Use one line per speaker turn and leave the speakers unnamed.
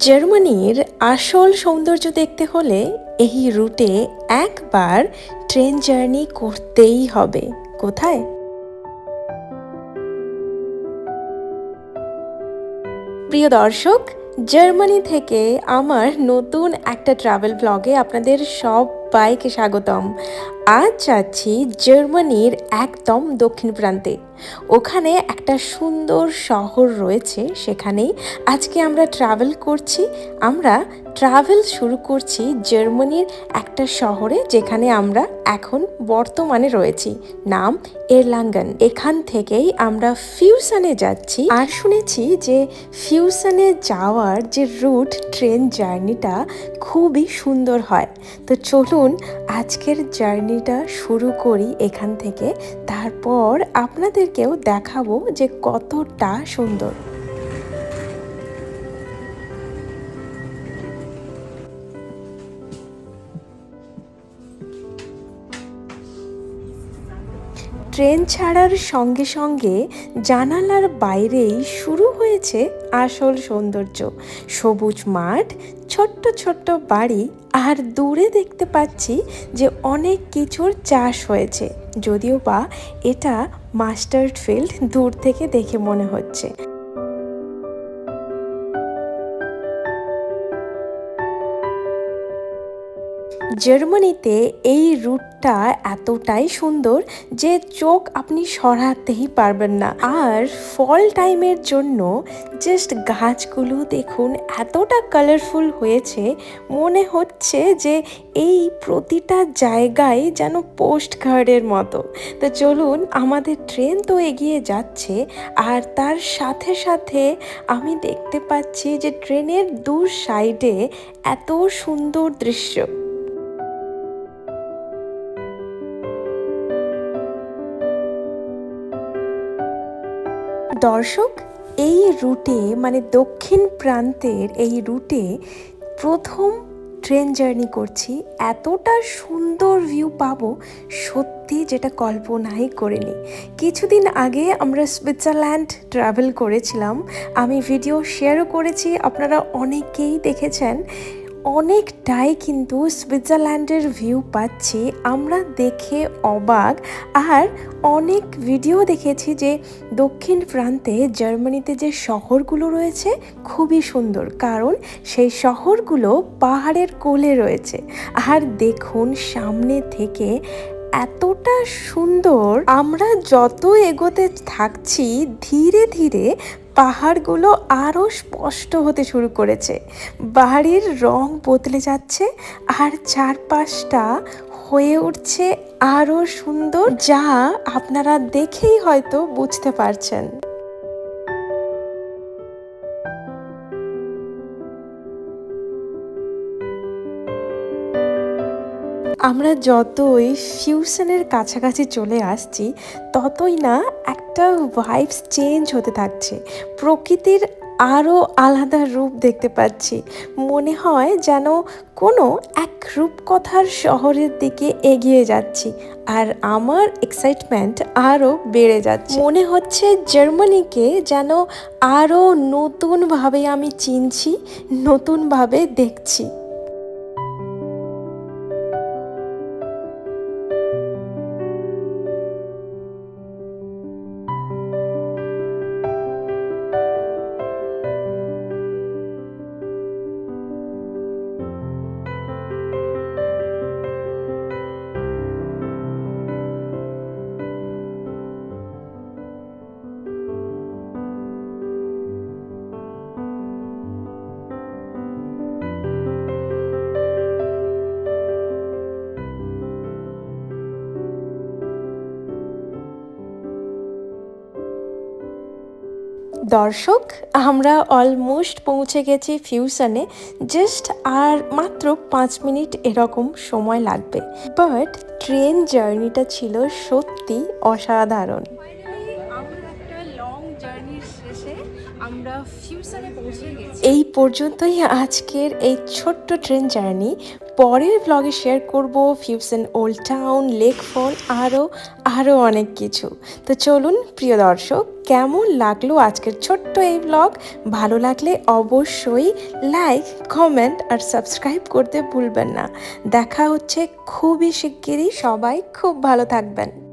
জার্মানির আসল সৌন্দর্য দেখতে হলে এই রুটে একবার ট্রেন জার্নি করতেই হবে। কোথায়? প্রিয় দর্শক জার্মানি থেকে আমার নতুন একটা ট্রাভেল ব্লগে আপনাদের সব বাইকে স্বাগতম। আজ যাচ্ছি জার্মানির একদম দক্ষিণ প্রান্তে। ওখানে একটা সুন্দর শহর রয়েছে, সেখানেই আজকে আমরা ট্রাভেল করছি। আমরা ট্রাভেল শুরু করছি জার্মানির একটা শহরে যেখানে আমরা এখন বর্তমানে রয়েছি। নাম এরলাঙ্গন। এখান থেকেই আমরা ফিউশনে যাচ্ছি আর শুনেছি যে ফিউশনে যাওয়ার যে রুট, ট্রেন জার্নিটা খুবই সুন্দর হয়। তো চলুন আজকের জার্নিটা শুরু করি এখান থেকে। তারপর আপনাদেরকেও দেখাবো যে কতটা সুন্দর। ট্রেন ছাড়ার সঙ্গে সঙ্গে জানালার বাইরেই শুরু হয়েছে আসল সৌন্দর্য। সবুজ মাঠ, ছোট্ট ছোট্ট বাড়ি, আর দূরে দেখতে পাচ্ছি যে অনেক কিছুর চাষ হয়েছে। যদিও বা এটা মাস্টার্ড ফিল্ড দূর থেকে দেখে মনে হচ্ছে। জার্মানিতে এই রুটটা এতটাই সুন্দর যে চোখ আপনি সরাতেই পারবেন না। আর ফল টাইমের জন্য জাস্ট গাছগুলো দেখুন, এতটা কালারফুল হয়েছে, মনে হচ্ছে যে এই প্রতিটা জায়গায় যেন পোস্ট কার্ডের মতো। তো চলুন, আমাদের ট্রেন তো এগিয়ে যাচ্ছে, আর তার সাথে সাথে আমি দেখতে পাচ্ছি যে ট্রেনের দু সাইডে এত সুন্দর দৃশ্য। দর্শক, এই রুটে মানে দক্ষিণ প্রান্তের এই রুটে প্রথম ট্রেন জার্নি করছি। এতটা সুন্দর ভিউ পাবো, সত্যি যেটা কল্পনাই করিনি। কিছুদিন আগে আমরা সুইজারল্যান্ড ট্রাভেল করেছিলাম। আমি ভিডিও শেয়ারও করেছি, আপনারা অনেকেই দেখেছেন। অনেকটাই কিন্তু সুইজারল্যান্ডের ভিউ পাচ্ছি। আমরা দেখে অবাক। আর অনেক ভিডিও দেখেছি যে দক্ষিণ প্রান্তে জার্মানিতে যে শহরগুলো রয়েছে, খুবই সুন্দর। কারণ সেই শহরগুলো পাহাড়ের কোলে রয়েছে। আর দেখুন, সামনে থেকে এতটা সুন্দর। আমরা যত এগোতে থাকছি, ধীরে ধীরে পাহাড়গুলো আরও স্পষ্ট হতে শুরু করেছে। বাড়ির রং বদলে যাচ্ছে আর চারপাশটা হয়ে উঠছে আরও সুন্দর, যা আপনারা দেখেই হয়তো বুঝতে পারছেন। আমরা যতই ফিউশনের কাছাকাছি চলে আসছি, ততই না একটা ভাইবস চেঞ্জ হতে থাকছে। প্রকৃতির আরও আলাদা রূপ দেখতে পাচ্ছি। মনে হয় যেন কোনো এক রূপকথার শহরের দিকে এগিয়ে যাচ্ছি আর আমার এক্সাইটমেন্ট আরও বেড়ে যাচ্ছে। মনে হচ্ছে জার্মানিকে যেন আরও নতুনভাবে আমি চিনছি, নতুনভাবে দেখছি। দর্শক, আমরা অলমোস্ট পৌঁছে গেছি ফিউশনে জাস্ট আর মাত্র পাঁচ মিনিট এরকম সময় লাগবে। বাট ট্রেন জার্নিটা ছিল সত্যি অসাধারণ।
আমরা
এই পর্যন্তই আজকের এই ছোট্ট ট্রেন জার্নি পরের ব্লগে শেয়ার করব Fussen old town lake fall আরও আরও অনেক কিছু। তো চলুন, প্রিয় দর্শক, কেমন লাগল আজকের ছোট্ট এই ব্লগ ভালো লাগলে অবশ্যই লাইক কমেন্ট আর সাবস্ক্রাইব করতে ভুলবেন না। দেখা হচ্ছে খুবই শিগগিরই। সবাই খুব ভালো থাকবেন।